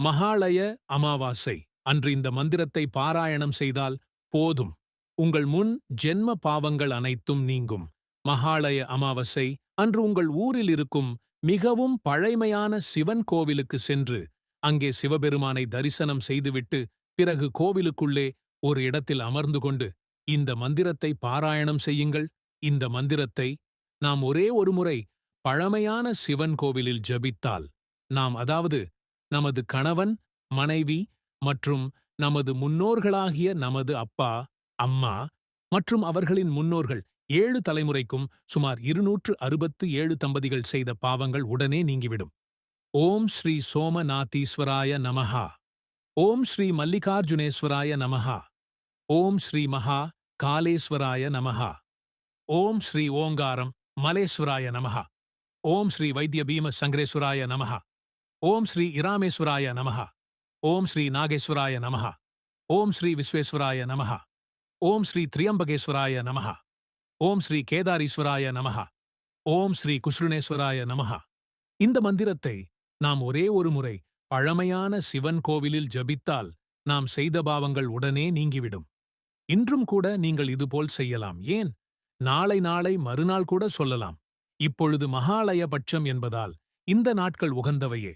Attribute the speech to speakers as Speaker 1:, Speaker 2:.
Speaker 1: மகாளய அமாவாசை. அன்று இந்த மந்திரத்தை பாராயணம் செய்தால் போதும். உங்கள் முன் ஜென்ம பாவங்கள் அனைத்தும் நீங்கும். மகாளய அமாவாசை. அன்று உங்கள் ஊரில் இருக்கும் மிகவும் பழைமையான சிவன் கோவிலுக்கு சென்று அங்கே சிவபெருமானை தரிசனம் செய்துவிட்டு பிறகு கோவிலுக்குள்ளே ஒரு இடத்தில் அமர்ந்து கொண்டு இந்த மந்திரத்தை பாராயணம் செய்யுங்கள். இந்த மந்திரத்தை நாம் ஒரே ஒருமுறை பழமையான சிவன் கோவிலில் ஜபித்தால் நாம் அதாவது நமது கணவன் மனைவி மற்றும் நமது முன்னோர்களாகிய நமது அப்பா அம்மா மற்றும் அவர்களின் முன்னோர்கள் ஏழு தலைமுறைக்கும் சுமார் இருநூற்று அறுபத்து ஏழு தம்பதிகள் செய்த பாவங்கள் உடனே நீங்கிவிடும். ஓம் ஸ்ரீ சோமநாதீஸ்வராய நமஹா. ஓம் ஸ்ரீ மல்லிகார்ஜுனேஸ்வராய நமஹா. ஓம் ஸ்ரீ மகா காலேஸ்வராய நமஹா. ஓம் ஸ்ரீ ஓங்காரம் மலேஸ்வராய நமஹா. ஓம் ஸ்ரீ வைத்திய பீம சங்கரேஸ்வராய நமஹா. ஓம் ஸ்ரீ இராமேஸ்வராய நமஹா. ஓம் ஸ்ரீ நாகேஸ்வராய நமஹா. ஓம் ஸ்ரீ விஸ்வேஸ்வராய நமஹா. ஓம் ஸ்ரீ திரியம்பகேஸ்வராய நமஹா. ஓம் ஸ்ரீ கேதாரீஸ்வராய நமஹா. ஓம் ஸ்ரீ குஷ்ருணேஸ்வராய நமஹா. இந்த மந்திரத்தை நாம் ஒரே ஒரு முறை பழமையான சிவன் கோவிலில் ஜபித்தால் நாம் செய்த பாவங்கள் உடனே நீங்கிவிடும். இன்றும் கூட நீங்கள் இதுபோல் செய்யலாம். ஏன்? நாளை நாளை மறுநாள் கூட சொல்லலாம். இப்பொழுது மகாலய பட்சம் என்பதால் இந்த நாட்கள் உகந்தவையே.